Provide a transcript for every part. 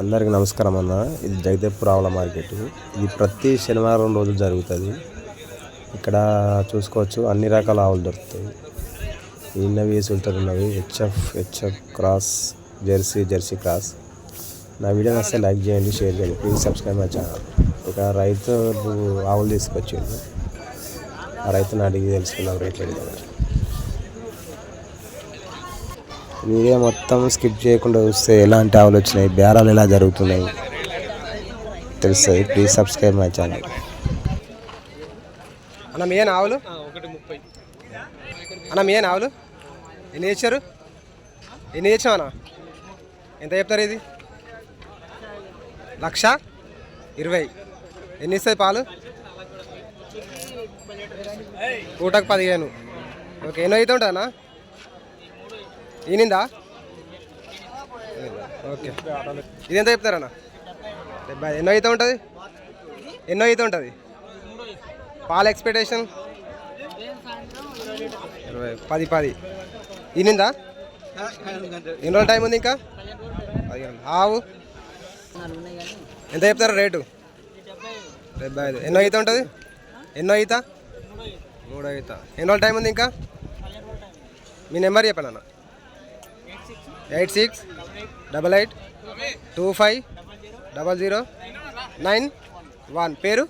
అందరికి నమస్కారం అన్న. ఇది జగదేవ్పూర్ ఆవుల మార్కెట్. ఇది ప్రతి శనివారం రోజు జరుగుతుంది. ఇక్కడ చూసుకోవచ్చు అన్ని రకాల ఆవులు దొరుకుతాయి. ఇన్నవి సుల్టర్ ఉన్నవి HF HF cross jersey jersey cross. నా వీడియో నచ్చితే లైక్ చేయండి షేర్ చేయండి. Please subscribe my channel. ఒక రైతు ఆవులు తీసుకొచ్చిండు. ఆ రైతుని అడిగి తెలుసుకున్నాం రేట్లు అడిగారు వీడియో మొత్తం స్కిప్ చేయకుండా చూస్తే ఎలాంటి ఆవులు వచ్చినాయి బేరాలు ఎలా జరుగుతున్నాయి తెలుస్తుంది. ప్లీజ్ సబ్స్క్రైబ్ మై ఛానల్ అన్న మీ ఏనా ఆవులు? ఒకటి ముప్పై. అన్న మీ ఆవులు? ఎన్ని తెచ్చారు ఎన్ని తెచ్చావు అన్న? ఎంత చెప్తారు ఇది? లక్ష ఇరవై. ఎన్ని ఇస్తుంది పాలు? పూటకు పదిహేను. ఓకే ఎన్నో అన్న? ఈనిందా ఓకే. ఇది ఎంత చెప్తారన్న డెబ్బై ఎన్నో అయితే ఉంటుంది? ఎన్నో అయితే ఉంటుంది? పాల ఎక్స్పెక్టేషన్ ఇరవై పది పది. ఈనిందా ఎన్ని రోజులు టైం ఉంది ఇంకా? పదిహేను. ఆవు? ఎంత చెప్తారు రేటు? డెబ్బై ఐదు. ఎన్నో ఈత ఉంటుంది? ఎన్నో ఈత? మూడో ఈత. ఎన్ని రోజులు టైం ఉంది ఇంకా? మీ నెంబర్ చెప్పండి అన్న. Eight six double eight two five double zero nine one. పేరు?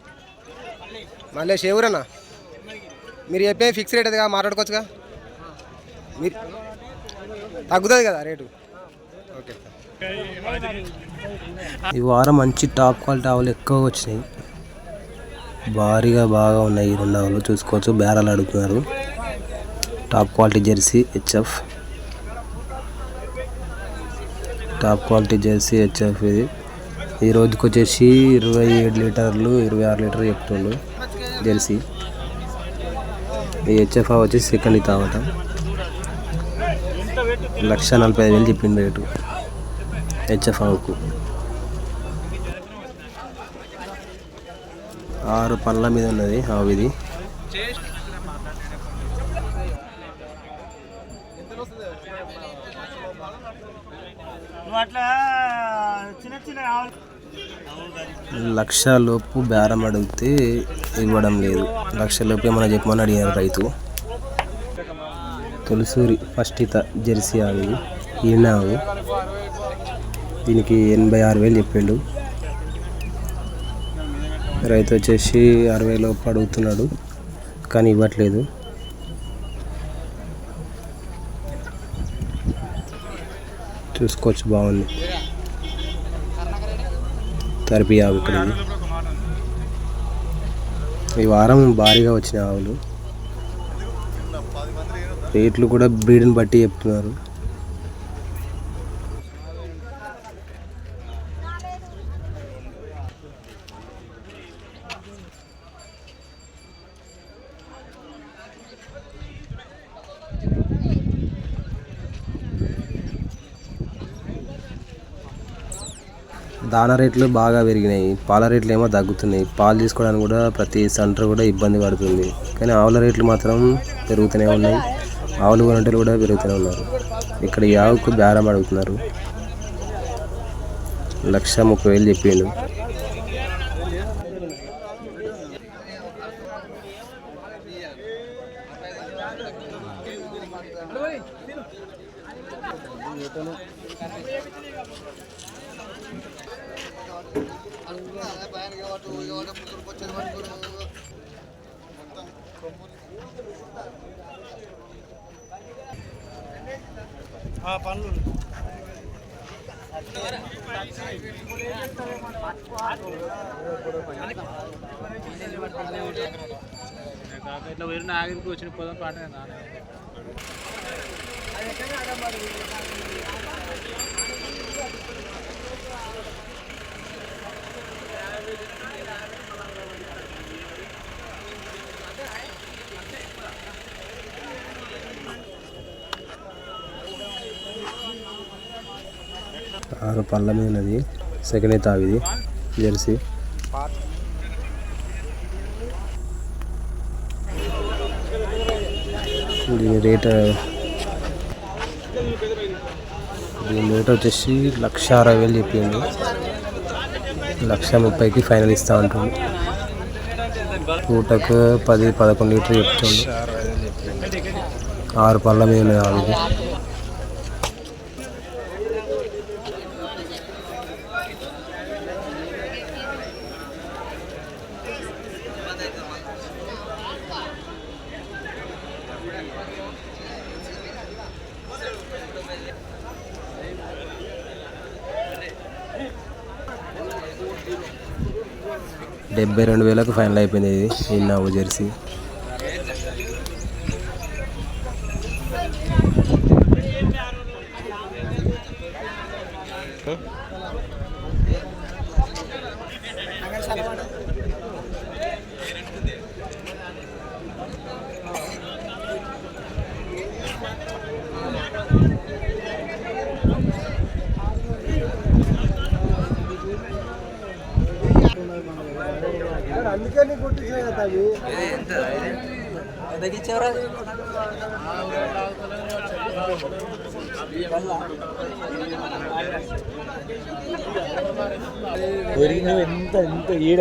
మళ్ళీ షేవురన్నా మీరు చెప్పే ఫిక్స్ రేట్ అదిగా మాట్లాడుకోవచ్చుగా? మీరు తగ్గుతుంది కదా రేటు? ఓకే. ఈ వారం మంచి టాప్ క్వాలిటీ ఆవులు ఎక్కువగా వచ్చినాయి. భారీగా బాగా ఉన్నాయి ఈ రెండు ఆవులు. చూసుకోవచ్చు బేరాలు అడుగుతున్నారు top quality jersey HF. Top quality jersey HF ఇది. ఈ రోజుకి వచ్చేసి ఇరవై ఏడు లీటర్లు ఇరవై ఆరు లీటర్లు చెప్తుండు జెర్సీ. ఈ హెచ్ఎఫ్ వచ్చేసి సెకండ్ ఇతావట లక్ష నలభై ఐదు వేలు చెప్పింది రేటు హెచ్ఎఫ్ ఆవుకు. ఆరు పళ్ళ మీద ఉన్నది ఆవు ఇది. లక్ష లోపు బేరం అడిగితే ఇవ్వడం లేదు. లక్ష లోపు ఏమైనా చెప్పమని అడిగారు రైతు. తొలిసూరి ఫస్ట్ ఇత జెర్సీ ఆవు ఇది. ఈయన దీనికి ఎనభై ఆరు వేలు చెప్పిండు. రైతు వచ్చేసి అరవై లోపు అడుగుతున్నాడు కానీ ఇవ్వట్లేదు. చూసుకోవచ్చు బాగుంది. తరిపి ఆవు ఇక్కడ ఈ వారం భారీగా వచ్చిన ఆవులు. రేట్లు కూడా బ్రీడ్ని బట్టి చెప్తున్నారు. దానా రేట్లు బాగా పెరిగినాయి. పాల రేట్లు ఏమో తగ్గుతున్నాయి. పాలు తీసుకోవడానికి కూడా ప్రతి సెంటర్ కూడా ఇబ్బంది పడుతుంది. కానీ ఆవుల రేట్లు మాత్రం పెరుగుతూనే ఉన్నాయి. ఆవులు కొనంటలు కూడా పెరుగుతూనే ఉన్నారు. ఇక్కడ ఈ ఆవుకు బేరం అడుగుతున్నారు. లక్ష ముప్పై వేలు చెప్పిండు. పనులు. ఇట్లా వేరే ఆగిరికి వచ్చిన పోదాం పాట ఆరు పళ్ళ మీద ఉన్నది. సెకండ్ అయితే ఇది. జెర్సీ. దీని రేట్. దీని రేట్ వచ్చేసి లక్ష అరవై వేలు చెప్పింది. లక్ష ముప్పైకి ఫైనల్ ఇస్తా ఉంటుంది పూటకు పది పదకొండు లీటర్ చెప్తుంది ఆరు పళ్ళ మీద ఉన్నది డెబ్బై రెండు వేలకు ఫైనల్ అయిపోయింది ఇది ఈ నవ్వు జెర్సీ ఎంత ఎంత ఈడ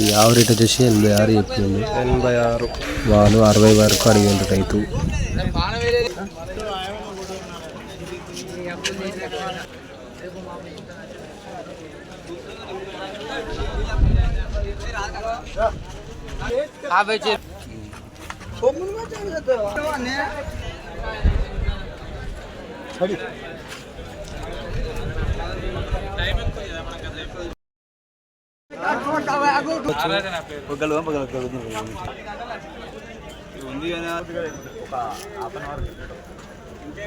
ఈ ఆవు రేట్ వచ్చేసి ఎనభై ఆరు చెప్పింది. ఎనభై ఆరు. వాళ్ళు అరవై వరకు అడిగిండ్రు రైతు. యాభై పొగలు పొగలు ఉంది కదా ఒక హాఫ్ అన్ అవర్ ఇంకే